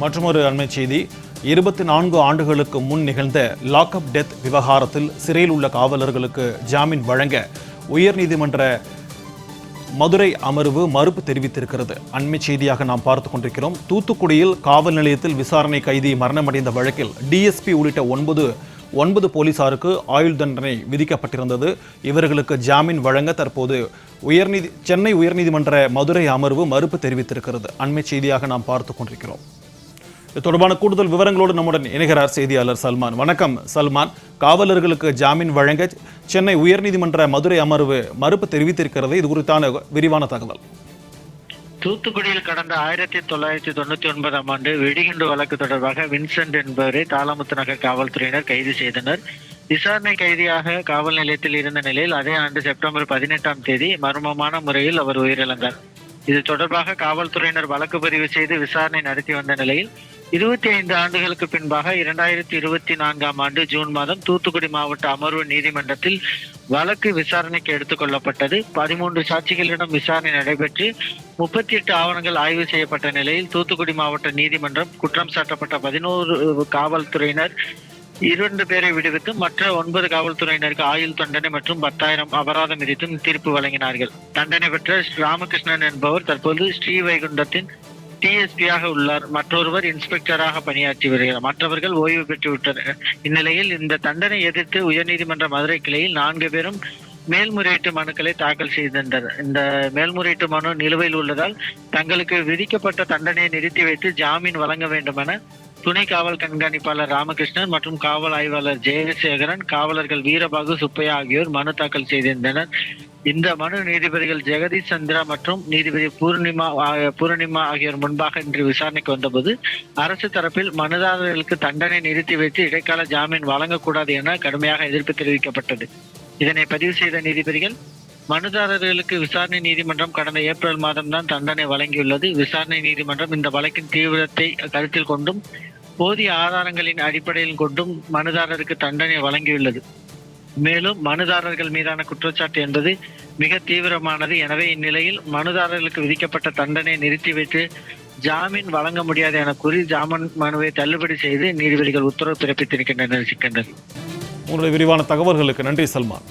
மற்றொரு அண்மை செய்தி. இருபத்தி நான்கு ஆண்டுகளுக்கு முன் நிகழ்ந்த லாக்அப் டெத் விவகாரத்தில் சிறையில் உள்ள காவலர்களுக்கு ஜாமீன் வழங்க உயர்நீதிமன்ற மதுரை அமர்வு மறுப்பு தெரிவித்திருக்கிறது. அண்மை செய்தியாக நாம் பார்த்து கொண்டிருக்கிறோம். தூத்துக்குடியில் காவல் நிலையத்தில் விசாரணை கைதி மரணமடைந்த வழக்கில் டிஎஸ்பி உள்ளிட்ட ஒன்பது ஒன்பது போலீசாருக்கு ஆயுள் தண்டனை விதிக்கப்பட்டிருந்தது. இவர்களுக்கு ஜாமீன் வழங்க தற்போது உயர்நீதி சென்னை உயர்நீதிமன்ற மதுரை அமர்வு மறுப்பு தெரிவித்திருக்கிறது. அண்மை செய்தியாக நாம் பார்த்து கொண்டிருக்கிறோம். இது தொடர்பான கூடுதல் விவரங்களோடு நம்முடன் இணைகிறார் செய்தியாளர் சல்மான். வணக்கம் சல்மான். காவலர்களுக்கு ஜாமீன் வழங்க சென்னை உயர்நீதிமன்ற மதுரை அமர்வு மறுப்பு தெரிவித்திருக்கிறது. இது குறித்தான விரிவான தகவல். தூத்துக்குடியில் கடந்த ஆயிரத்தி தொள்ளாயிரத்தி தொண்ணூத்தி ஒன்பதாம் ஆண்டு வெடிகுண்டு வழக்கு தொடர்பாக வின்சென்ட் என்பவரை தாளமுத்து நகர் காவல்துறையினர் கைது செய்தனர். விசாரணை கைதியாக காவல் நிலையத்தில் இருந்த நிலையில் அதே ஆண்டு செப்டம்பர் பதினெட்டாம் தேதி மர்மமான முறையில் அவர் உயிரிழந்தார். இது தொடர்பாக காவல்துறையினர் வழக்கு பதிவு செய்து விசாரணை நடத்தி வந்த நிலையில் இருபத்தி ஐந்து ஆண்டுகளுக்கு பின்பாக இரண்டாயிரத்தி இருபத்தி நான்காம் ஆண்டு ஜூன் மாதம் தூத்துக்குடி மாவட்ட அமர்வு நீதிமன்றத்தில் வழக்கு விசாரணைக்கு எடுத்துக்கொள்ளப்பட்டது பதிமூன்று சாட்சிகளிடம் விசாரணை நடைபெற்று முப்பத்தி எட்டு ஆவணங்கள் ஆய்வு செய்யப்பட்ட நிலையில் தூத்துக்குடி மாவட்ட நீதிமன்றம் குற்றம் சாட்டப்பட்ட பதினோரு காவல்துறையினர் இரண்டு பேரை விடுவித்து மற்ற ஒன்பது காவல்துறையினருக்கு ஆயுள் தண்டனை மற்றும் பத்தாயிரம் அபராதம் விதித்தும் தீர்ப்பு வழங்கினார்கள். தண்டனை பெற்ற ராமகிருஷ்ணன் என்பவர் தற்போது ஸ்ரீவைகுண்டத்தின் டிஎஸ்பியாக உள்ளார். மற்றொருவர் இன்ஸ்பெக்டராக பணியாற்றி வருகிறார். மற்றவர்கள் ஓய்வு பெற்று விட்டனர். இந்நிலையில் இந்த தண்டனை எதிர்த்து உயர்நீதிமன்ற மதுரை கிளையில் நான்கு பேரும் மேல்முறையீட்டு மனுக்களை தாக்கல் செய்திருந்தனர் இந்த மேல்முறையீட்டு மனு நிலுவையில் உள்ளதால் தங்களுக்கு விதிக்கப்பட்ட தண்டனையை நிறுத்தி வைத்து ஜாமீன் வழங்க வேண்டும் என துணை காவல் கண்காணிப்பாளர் ராமகிருஷ்ணன் மற்றும் காவல் ஆய்வாளர் ஜெயசேகரன் காவலர்கள் வீரபாகு சுப்பையா ஆகியோர் மனு தாக்கல் செய்திருந்தனர். இந்த மனு நீதிபதிகள் ஜெகதீஷ் சந்திரா மற்றும் நீதிபதி பூர்ணிமா பூர்ணிமா ஆகியோர் முன்பாக இன்று விசாரணைக்கு வந்தபோது அரசு தரப்பில் மனுதாரர்களுக்கு தண்டனை நிறுத்தி வைத்து இடைக்கால ஜாமீன் வழங்கக்கூடாது என கடுமையாக எதிர்ப்பு தெரிவிக்கப்பட்டது. இதனை பதிவு செய்த நீதிபதிகள் மனுதாரர்களுக்கு விசாரணை நீதிமன்றம் கடந்த ஏப்ரல் மாதம்தான் தண்டனை வழங்கியுள்ளது. விசாரணை நீதிமன்றம் இந்த வழக்கின் தீவிரத்தை கருத்தில் கொண்டும் போதிய ஆதாரங்களின் அடிப்படையில் கொண்டும் மனுதாரருக்கு தண்டனை வழங்கியுள்ளது. மேலும் மனுதாரர்கள் மீதான குற்றச்சாட்டு என்பது மிக தீவிரமானது. எனவே இந்நிலையில் மனுதாரர்களுக்கு விதிக்கப்பட்ட தண்டனை நிறுத்தி வைத்து ஜாமீன் வழங்க முடியாது என கூறி ஜாமீன் மனுவை தள்ளுபடி செய்து நீதிபதிகள் உத்தரவு பிறப்பித்திருக்கின்றனர் சிக்கந்தர். உங்களுடைய விரிவான தகவல்களுக்கு நன்றி சல்மான்.